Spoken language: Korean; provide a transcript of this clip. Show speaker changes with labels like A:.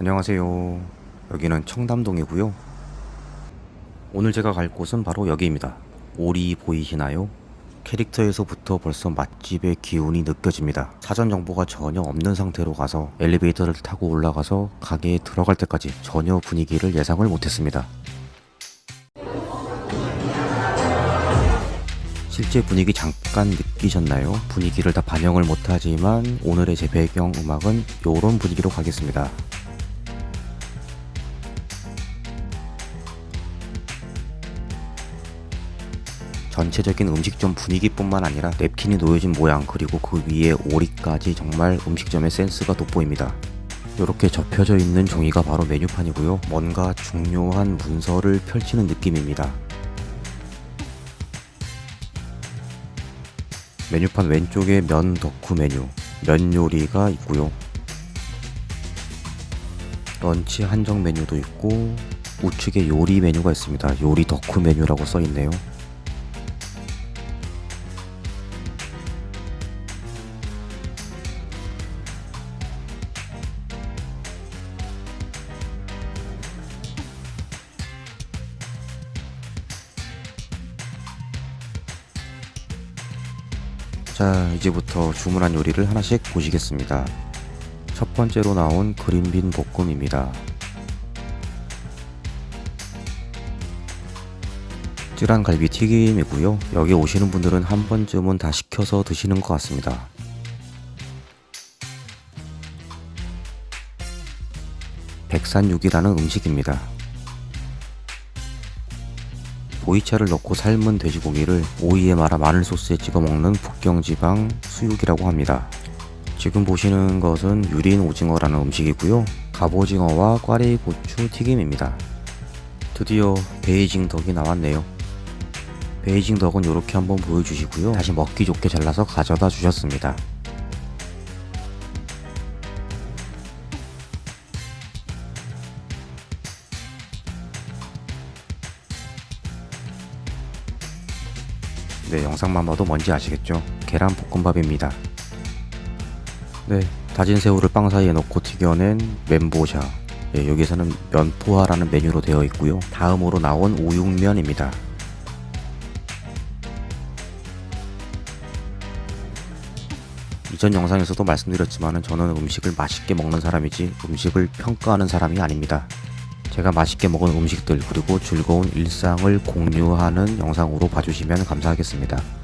A: 안녕하세요. 여기는 청담동이고요. 오늘 제가 갈 곳은 바로 여기입니다. 오리 보이시나요? 캐릭터에서부터 벌써 맛집의 기운이 느껴집니다. 사전 정보가 전혀 없는 상태로 가서 엘리베이터를 타고 올라가서 가게에 들어갈 때까지 전혀 분위기를 예상을 못했습니다. 실제 분위기 잠깐 느끼셨나요? 분위기를 다 반영을 못하지만 오늘의 제 배경 음악은 요런 분위기로 가겠습니다. 전체적인 음식점 분위기뿐만 아니라 냅킨이 놓여진 모양 그리고 그 위에 오리까지 정말 음식점의 센스가 돋보입니다. 이렇게 접혀져 있는 종이가 바로 메뉴판이고요. 뭔가 중요한 문서를 펼치는 느낌입니다. 메뉴판 왼쪽에 면 덕후 메뉴, 면 요리가 있고요. 런치 한정 메뉴도 있고 우측에 요리 메뉴가 있습니다. 요리 덕후 메뉴라고 써 있네요. 자, 이제부터 주문한 요리를 하나씩 보시겠습니다. 첫 번째로 나온 그린빈 볶음입니다. 찌란 갈비 튀김이고요. 여기 오시는 분들은 한 번쯤은 다 시켜서 드시는 것 같습니다. 백산육이라는 음식입니다. 보이차를 넣고 삶은 돼지고기를 오이에 말아 마늘 소스에 찍어 먹는 북경지방 수육이라고 합니다. 지금 보시는 것은 유린 오징어라는 음식이고요. 갑오징어와 꽈리 고추 튀김입니다. 드디어 베이징 덕이 나왔네요. 베이징 덕은 이렇게 한번 보여주시고요. 다시 먹기 좋게 잘라서 가져다 주셨습니다. 네, 영상만 봐도 뭔지 아시겠죠? 계란 볶음밥입니다. 네, 다진 새우를 빵 사이에 넣고 튀겨낸 멘보샤. 예, 여기서는 면포화라는 메뉴로 되어 있고요. 다음으로 나온 우육면입니다. 이전 영상에서도 말씀드렸지만 저는 음식을 맛있게 먹는 사람이지 음식을 평가하는 사람이 아닙니다. 제가 맛있게 먹은 음식들 그리고 즐거운 일상을 공유하는 영상으로 봐주시면 감사하겠습니다.